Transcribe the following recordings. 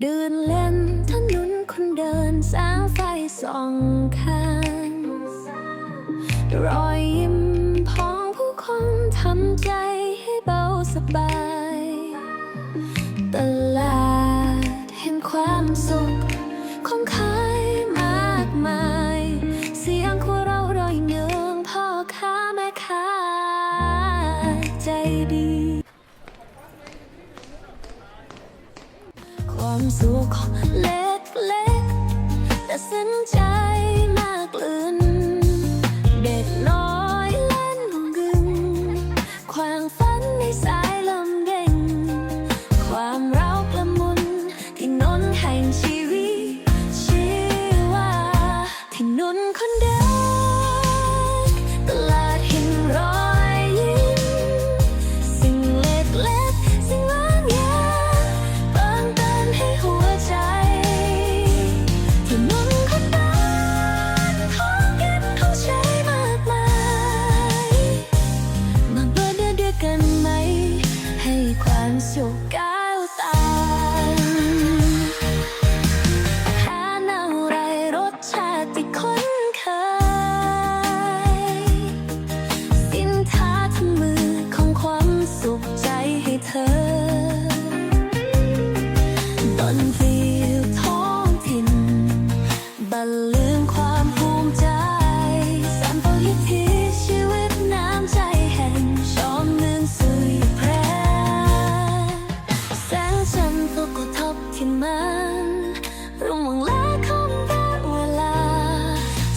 เดินเล่นถนนคนเดินแสงไฟส่องข้างรอยยิ้มของผู้คนทำใจให้เบาสบายตลาดแห่งความสุขของขายมากมาย เสียงของเรารอยเนืองพ่อค้าแม่ค้าใจดี ความสุขเล็กเล็กแต่สนใจมากลืนเด็กน้อยเล่นกึ่งควางฝันในสาย ยแพ้แฉันทร์ตกกระบที่มันรุ่งวังและคำแพ้เวลา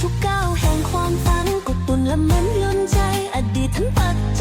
ทุกกาแห่งความฝันกดปุ่นและมันยนใจ อดีตทั้งปัจจ